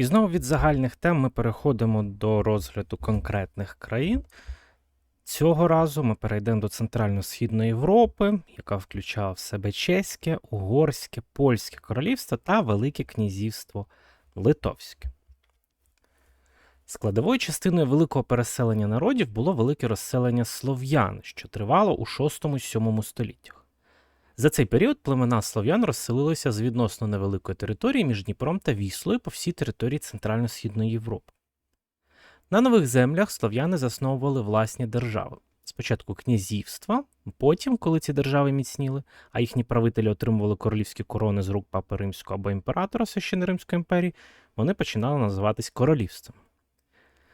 І знову від загальних тем ми переходимо до розгляду конкретних країн. Цього разу ми перейдемо до Центрально-Східної Європи, яка включала в себе Чеське, Угорське, Польське королівство та Велике князівство Литовське. Складовою частиною великого переселення народів було велике розселення слов'ян, що тривало у 6-7 століттях. За цей період племена слов'ян розселилися з відносно невеликої території між Дніпром та Віслою по всій території Центрально-Східної Європи. На нових землях слов'яни засновували власні держави. Спочатку князівства, потім, коли ці держави міцніли, а їхні правителі отримували королівські корони з рук папи римського або імператора Священної Римської імперії, вони починали називатись королівством.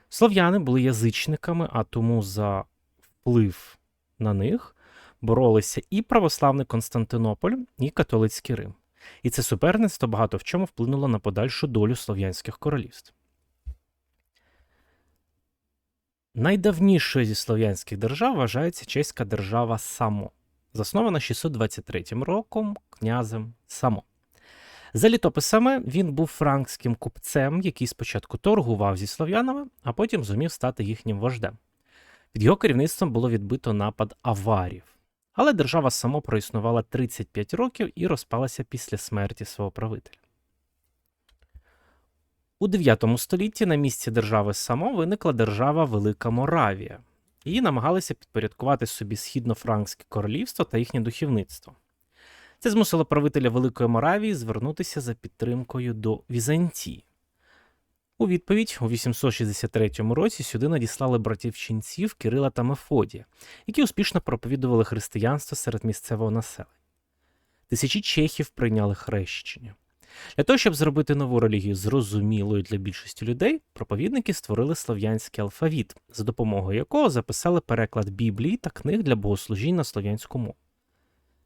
Слов'яни були язичниками, а тому за вплив на них боролися і православний Константинополь, і католицький Рим. І це суперництво багато в чому вплинуло на подальшу долю слов'янських королівств. Найдавнішою зі слов'янських держав вважається чеська держава Само, заснована 623 роком князем Само. За літописами він був франкським купцем, який спочатку торгував зі слов'янами, а потім зумів стати їхнім вождем. Під його керівництвом було відбито напад аварів. Але держава само проіснувала 35 років і розпалася після смерті свого правителя. У 9 столітті на місці держави само виникла держава Велика Моравія. Її намагалися підпорядкувати собі східно-франкське королівство та їхнє духовництво. Це змусило правителя Великої Моравії звернутися за підтримкою до Візантії. У відповідь у 863 році сюди надіслали братів ченців Кирила та Мефодія, які успішно проповідували християнство серед місцевого населення. Тисячі чехів прийняли хрещення. Для того, щоб зробити нову релігію зрозумілою для більшості людей, проповідники створили слов'янський алфавіт, за допомогою якого записали переклад Біблії та книг для богослужінь на слов'янську мову.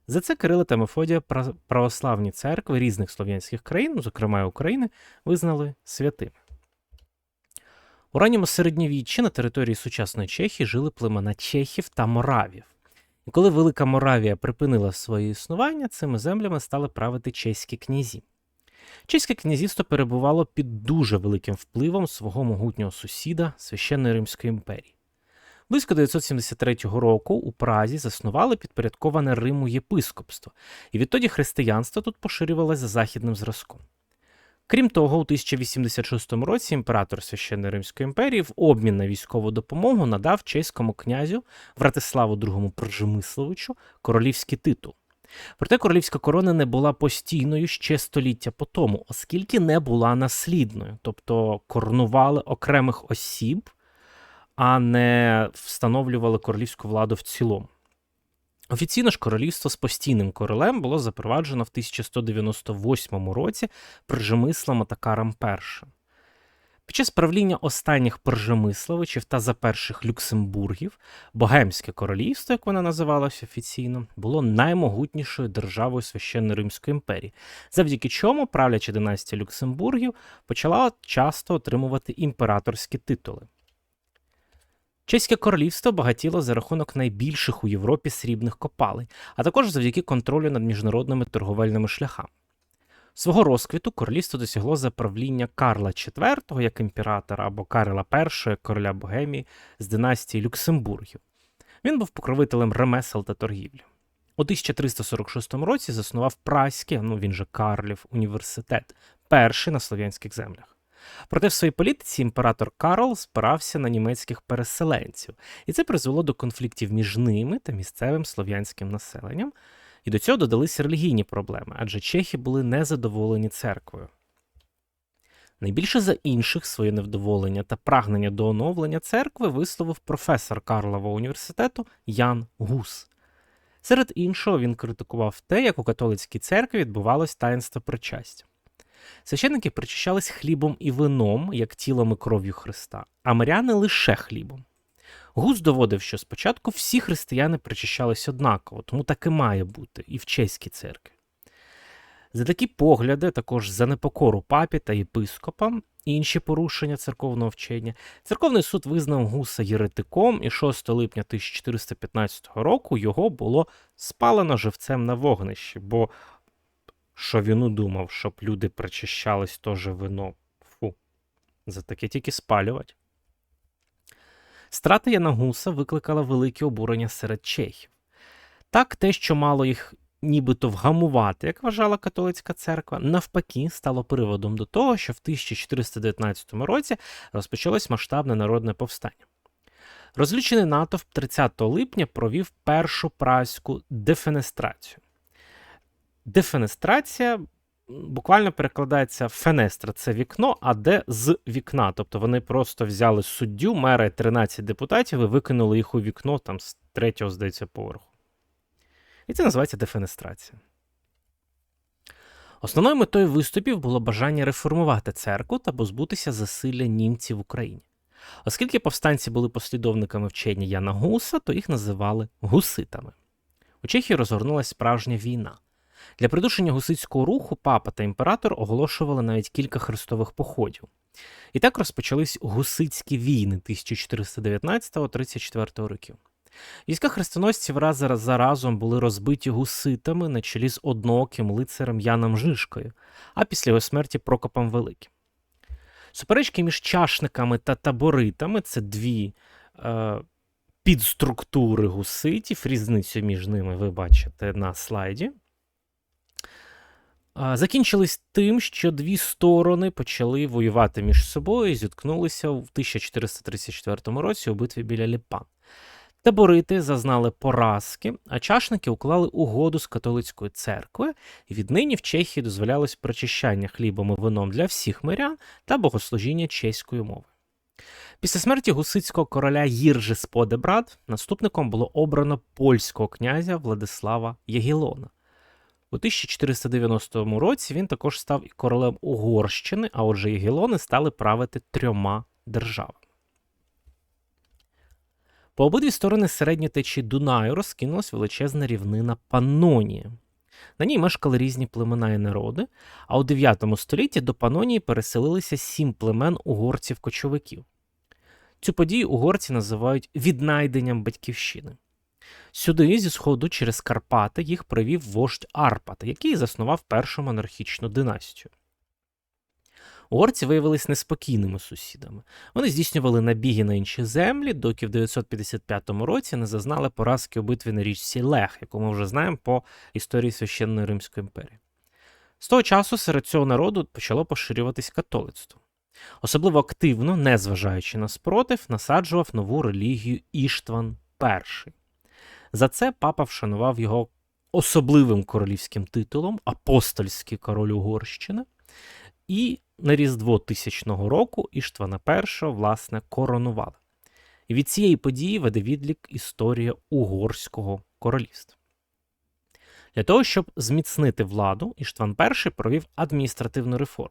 За це Кирило та Мефодія православні церкви різних слов'янських країн, зокрема України, визнали святими. У ранньому середньовіччі на території сучасної Чехії жили племена чехів та моравів. І коли Велика Моравія припинила своє існування, цими землями стали правити чеські князі. Чеське князівство перебувало під дуже великим впливом свого могутнього сусіда Священної Римської імперії. Близько 973 року у Празі заснували підпорядковане Риму єпископство, і відтоді християнство тут поширювалося за західним зразком. Крім того, у 1086 році імператор Священної Римської імперії в обмін на військову допомогу надав чеському князю Вратиславу II Пржемисловичу королівський титул. Проте королівська корона не була постійною ще століття по тому, оскільки не була наслідною, тобто коронували окремих осіб, а не встановлювали королівську владу в цілому. Офіційно ж королівство з постійним королем було запроваджено в 1198 році Пржемислом Атакаром І. Під час правління останніх Пржемисловичів та за перших Люксембургів Богемське королівство, як воно називалося офіційно, було наймогутнішою державою священної Римської імперії, завдяки чому правляча династія Люксембургів почала часто отримувати імператорські титули. Чеське королівство багатіло за рахунок найбільших у Європі срібних копалень, а також завдяки контролю над міжнародними торговельними шляхами. Свого розквіту королівство досягло за правління Карла IV як імператора або Карла І короля Богемії з династії Люксембургів. Він був покровителем ремесел та торгівлі. У 1346 році заснував Праський, ну він же Карлів університет, перший на слов'янських землях. Проте в своїй політиці імператор Карл спирався на німецьких переселенців, і це призвело до конфліктів між ними та місцевим слов'янським населенням. І до цього додалися релігійні проблеми, адже чехи були незадоволені церквою. Найбільше за інших своє невдоволення та прагнення до оновлення церкви висловив професор Карлового університету Ян Гус. Серед іншого, він критикував те, як у католицькій церкві відбувалось таїнство причастя. Священники причащались хлібом і вином, як тілом і кров'ю Христа, а миряни лише хлібом. Гус доводив, що спочатку всі християни причащались однаково, тому так і має бути і в чеській церкві. За такі погляди, також за непокору папі та єпископам, інші порушення церковного вчення, церковний суд визнав гуса єретиком, і 6 липня 1415 року його було спалено живцем на вогнищі, бо що він удумав, щоб люди причащались теж вино. Фу, За таке тільки спалювати. Страта Яна Гуса викликала велике обурення серед чехів. Так, те, що мало їх нібито вгамувати, як вважала католицька церква, навпаки, стало приводом до того, що в 1419 році розпочалось масштабне народне повстання. Розлючений натовп 30 липня провів першу праську дефенестрацію. Дефенестрація буквально перекладається фенестра це вікно, а де з вікна. Тобто вони просто взяли суддю, мера і 13 депутатів і викинули їх у вікно там з третього, здається, поверху. І це називається дефенестрація. Основною метою виступів було бажання реформувати церкву та позбутися засилля німців в Україні. Оскільки повстанці були послідовниками вчення Яна Гуса, то їх називали гуситами. У Чехії розгорнулася справжня війна. Для придушення гусицького руху папа та імператор оголошували навіть кілька хрестових походів. І так розпочались гусицькі війни 1419-34 років. Війська хрестоносців раз за разом були розбиті гуситами на чолі з однооким лицарем Яном Жишкою, а після його смерті Прокопом Великим. Суперечки між чашниками та таборитами це дві е, підструктури гуситів, різницю між ними ви бачите на слайді. Закінчились тим, що дві сторони почали воювати між собою і зіткнулися в 1434 році у битві біля Ліпан. Таборити зазнали поразки, а чашники уклали угоду з католицькою церквою, і віднині в Чехії дозволялось прочищання хлібом і вином для всіх мирян та богослужіння чеською мовою. Після смерті гусицького короля Їржи Сподебрат наступником було обрано польського князя Владислава Ягілона. У 1490 році він також став і королем Угорщини, а отже, Ягілони стали правити трьома державами. По обидві сторони середньої течії Дунаю розкинулась величезна рівнина Панонія. На ній мешкали різні племена і народи, а у 9 столітті до Панонії переселилися сім племен угорців-кочовиків. Цю подію угорці називають віднайденням батьківщини. Сюди, зі сходу через Карпати, їх привів вождь Арпат, який заснував першу монархічну династію. Угорці виявилися неспокійними сусідами. Вони здійснювали набіги на інші землі, доки в 955 році не зазнали поразки у битві на річці Лех, яку ми вже знаємо по історії священної Римської імперії. З того часу серед цього народу почало поширюватись католицтво. Особливо активно, незважаючи на спротив, насаджував нову релігію Іштван І. За це папа вшанував його особливим королівським титулом апостольський король Угорщини. І на Різдво тисячного року Іштвана І, власне, коронували. І від цієї події веде відлік історія Угорського королівства. Для того, щоб зміцнити владу, Іштван І провів адміністративну реформу.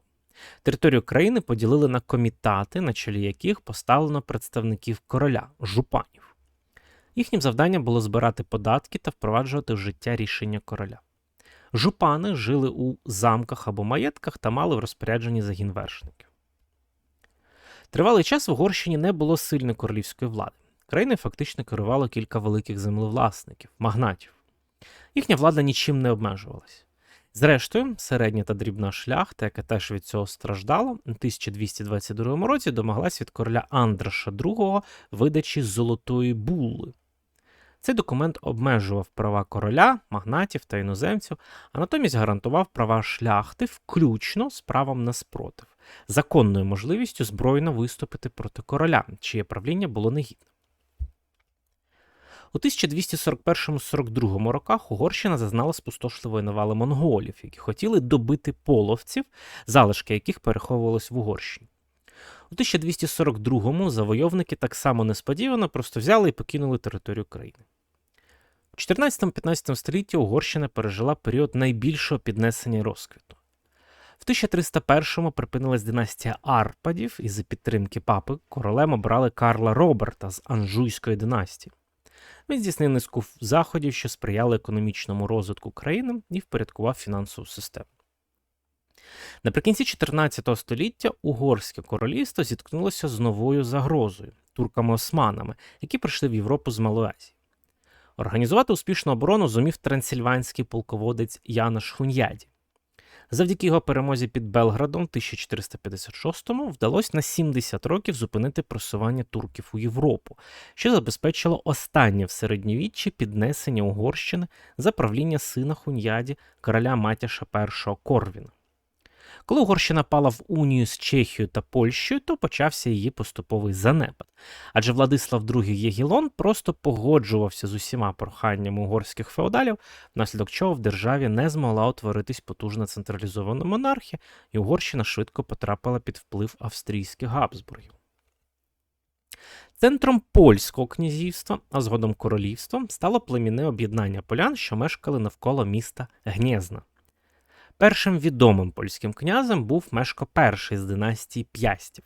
Територію країни поділили на комітати, на чолі яких поставлено представників короля жупанів. Їхнім завданням було збирати податки та впроваджувати в життя рішення короля. Жупани жили у замках або маєтках та мали в розпорядженні загін вершників. Тривалий час в Угорщині не було сильної королівської влади. Країною фактично керувало кілька великих землевласників, магнатів. Їхня влада нічим не обмежувалась. Зрештою, середня та дрібна шляхта, яка теж від цього страждала, у 1222 році домоглась від короля Андраша II видачі золотої булли. Цей документ обмежував права короля, магнатів та іноземців, а натомість гарантував права шляхти, включно з правом на спротив, законною можливістю збройно виступити проти короля, чиє правління було негідне. У 1241-42 роках Угорщина зазнала спустошливої навали монголів, які хотіли добити половців, залишки яких переховувались в Угорщині. У 1242-му завойовники так само несподівано просто взяли і покинули територію країни. У 14-15 столітті Угорщина пережила період найбільшого піднесення і розквіту. В 1301-му припинилась династія Арпадів і за підтримки папи королем обрали Карла Роберта з Анжуйської династії. Він здійснив низку заходів, що сприяли економічному розвитку країни і впорядкував фінансову систему. Наприкінці 14 століття Угорське королівство зіткнулося з новою загрозою турками-османами, які прийшли в Європу з Малої Азії. Організувати успішну оборону зумів трансильванський полководець Янош Хуньяді. Завдяки його перемозі під Белградом в 1456-му вдалося на 70 років зупинити просування турків у Європу, що забезпечило останнє в середньовіччі піднесення Угорщини за правління сина Хуньяді короля Матяша І Корвіна. Коли Угорщина пала в унію з Чехією та Польщею, то почався її поступовий занепад. Адже Владислав II Єгілон просто погоджувався з усіма проханнями угорських феодалів, внаслідок чого в державі не змогла утворитись потужна централізована монархія, і Угорщина швидко потрапила під вплив австрійських Габсбургів. Центром польського князівства, а згодом королівства, стало племінне об'єднання полян, що мешкали навколо міста Гнєзна. Першим відомим польським князем був Мешко І з династії П'ястів.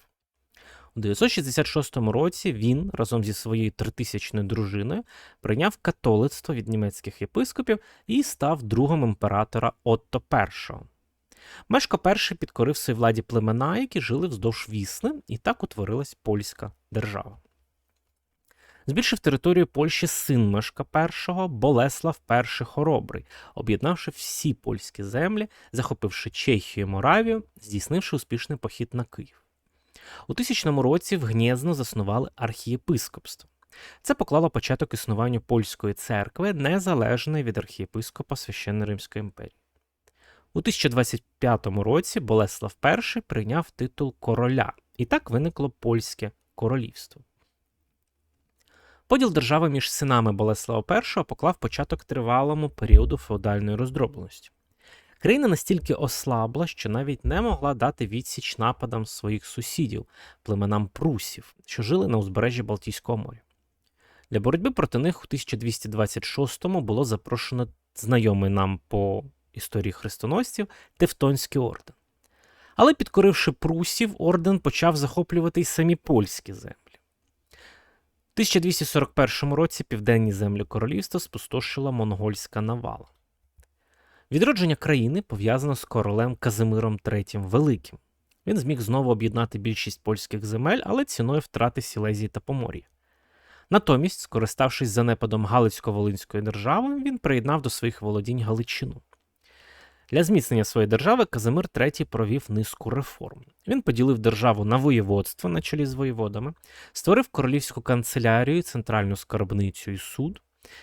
У 966 році він разом зі своєю тритисячною дружиною прийняв католицтво від німецьких єпископів і став другом імператора Отто І. Мешко І підкорив своїй владі племена, які жили вздовж Вісни, і так утворилась польська держава. Збільшив територію Польщі син Мешка І Болеслав І Хоробрий, об'єднавши всі польські землі, захопивши Чехію і Моравію, здійснивши успішний похід на Київ. У тисячному році в Гнєзно заснували архієпископство. Це поклало початок існуванню польської церкви, незалежної від архієпископа Священної Римської імперії. У 1025 році Болеслав І прийняв титул короля, і так виникло польське королівство. Поділ держави між синами Болеслава І поклав початок тривалому періоду феодальної роздробленості. Країна настільки ослабла, що навіть не могла дати відсіч нападам своїх сусідів, племенам прусів, що жили на узбережжі Балтійського моря. Для боротьби проти них у 1226-му було запрошено знайомий нам по історії хрестоносців Тевтонський орден. Але підкоривши прусів, орден почав захоплювати й самі польські землі. 1241 році південні землі королівства спустошила монгольська навала. Відродження країни пов'язано з королем Казимиром III Великим. Він зміг знову об'єднати більшість польських земель, але ціною втрати Сілезії та Помор'я. Натомість, скориставшись занепадом Галицько-Волинської держави, він приєднав до своїх володінь Галичину. Для зміцнення своєї держави Казимир III провів низку реформ. Він поділив державу на воєводство на чолі з воєводами, створив королівську канцелярію, центральну скарбницю і суд,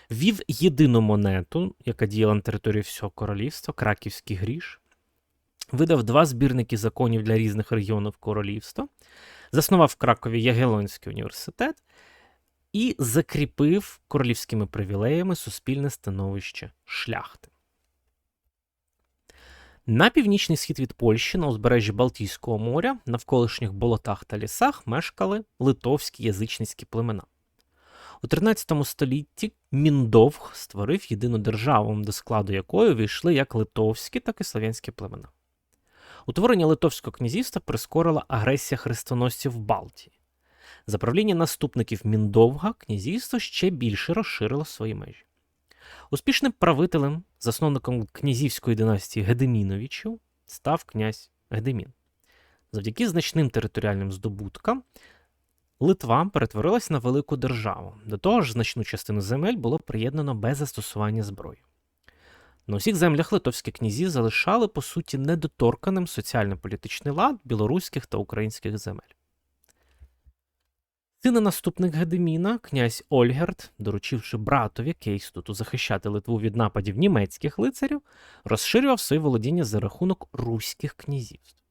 ввів єдину монету, яка діяла на території всього королівства, краківський гріш, видав два збірники законів для різних регіонів королівства, заснував в Кракові Ягелонський університет і закріпив королівськими привілеями суспільне становище шляхти. На північний схід від Польщі, на узбережжі Балтійського моря, на навколишніх болотах та лісах мешкали литовські язичницькі племена. У 13 столітті Міндовг створив єдину державу, до складу якої війшли як литовські, так і слов'янські племена. Утворення Литовського князівства прискорила агресія хрестоносців в Балтії. За правління наступників Міндовга князівство ще більше розширило свої межі. Успішним правителем, засновником князівської династії Гедеміновичів, став князь Гедемін. Завдяки значним територіальним здобуткам Литва перетворилась на велику державу. До того ж, значну частину земель було приєднано без застосування зброї. На усіх землях литовські князі залишали, по суті, недоторканим соціально-політичний лад білоруських та українських земель. Сина наступник Гедеміна, князь Ольгерт, доручивши братові Кейстуту захищати Литву від нападів німецьких лицарів, розширював свої володіння за рахунок руських князівств.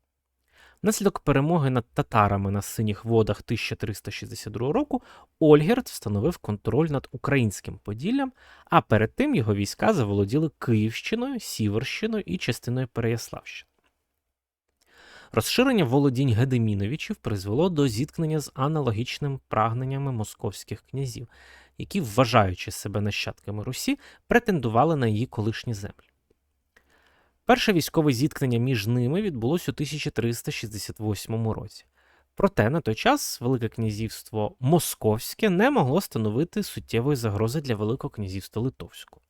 Внаслідок перемоги над татарами на синіх водах 1362 року Ольгерт встановив контроль над українським Поділлям, а перед тим його війська заволоділи Київщиною, Сіверщиною і частиною Переяславщини. Розширення володінь Гедеміновичів призвело до зіткнення з аналогічними прагненнями московських князів, які, вважаючи себе нащадками Русі, претендували на її колишні землі. Перше військове зіткнення між ними відбулося у 1368 році. Проте на той час Велике князівство Московське не могло становити суттєвої загрози для Великого князівства Литовського.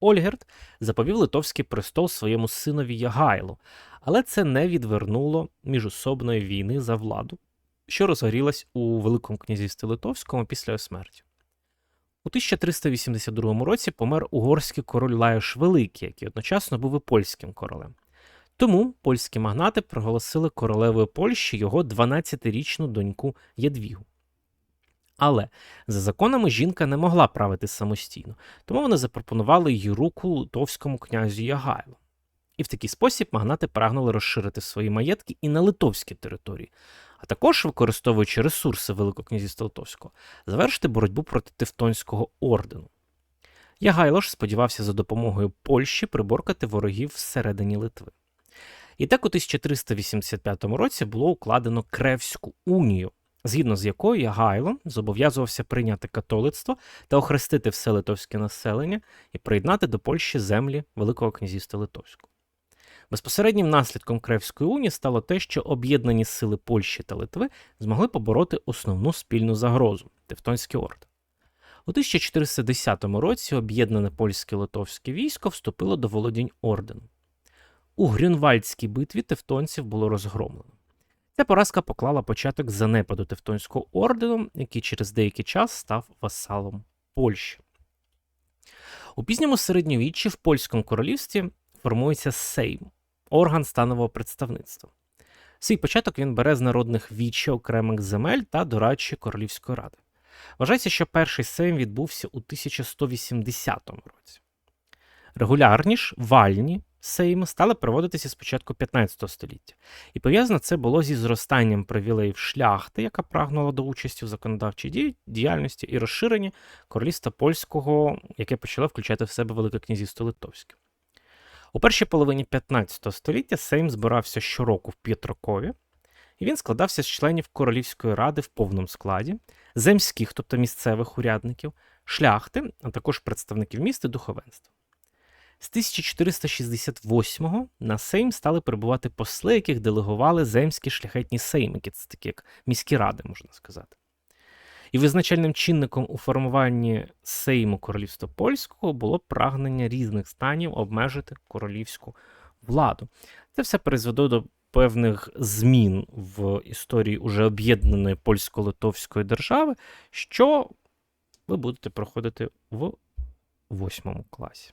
Ольгерт заповів Литовський престол своєму синові Ягайлу, але це не відвернуло міжособної війни за владу, що розгорілась у Великому князівстві Литовському після його смерті. У 1382 році помер угорський король Лаjoш Великий, який одночасно був і польським королем. Тому польські магнати проголосили королевою Польщі його 12-річну доньку Ядвігу. Але за законами жінка не могла правити самостійно, тому вони запропонували її руку литовському князю Ягайлу. І в такий спосіб магнати прагнули розширити свої маєтки і на литовській території, а також, використовуючи ресурси Великого князівства Литовського, завершити боротьбу проти Тевтонського ордену. Ягайло ж сподівався за допомогою Польщі приборкати ворогів всередині Литви. І так у 1385 році було укладено Кревську унію, згідно з якою Ягайло зобов'язувався прийняти католицтво та охрестити все литовське населення і приєднати до Польщі землі Великого князівства Литовського. Безпосереднім наслідком Кревської унії стало те, що об'єднані сили Польщі та Литви змогли побороти основну спільну загрозу Тевтонський орд. У 1410 році об'єднане польське литовське військо вступило до володінь ордену. У Грюнвальдській битві тевтонців було розгромлено. Ця поразка поклала початок занепаду Тевтонського ордену, який через деякий час став васалом Польщі. У пізньому середньовіччі в польському королівстві формується Сейм, орган станового представництва. Свій початок він бере з народних віччя окремих земель та дорадчої королівської ради. Вважається, що перший сейм відбувся у 1180 році. Регулярні ж вальні сейми стали проводитися з початку 15 століття, і пов'язано це було зі зростанням привілеїв шляхти, яка прагнула до участі в законодавчій діяльності і розширенні королівства польського, яке почало включати в себе Велике князівство Литовське. У першій половині 15 століття Сейм збирався щороку в П'єтрокові, і він складався з членів Королівської ради в повному складі, земських, тобто місцевих урядників, шляхти, а також представників міст і духовенства. З 1468-го на Сейм стали прибувати посли, яких делегували земські шляхетні сеймики, це такі як міські ради, можна сказати. І визначальним чинником у формуванні Сейму Королівства Польського було прагнення різних станів обмежити королівську владу. Це все призвело до певних змін в історії уже об'єднаної польсько-литовської держави, що ви будете проходити в восьмому класі.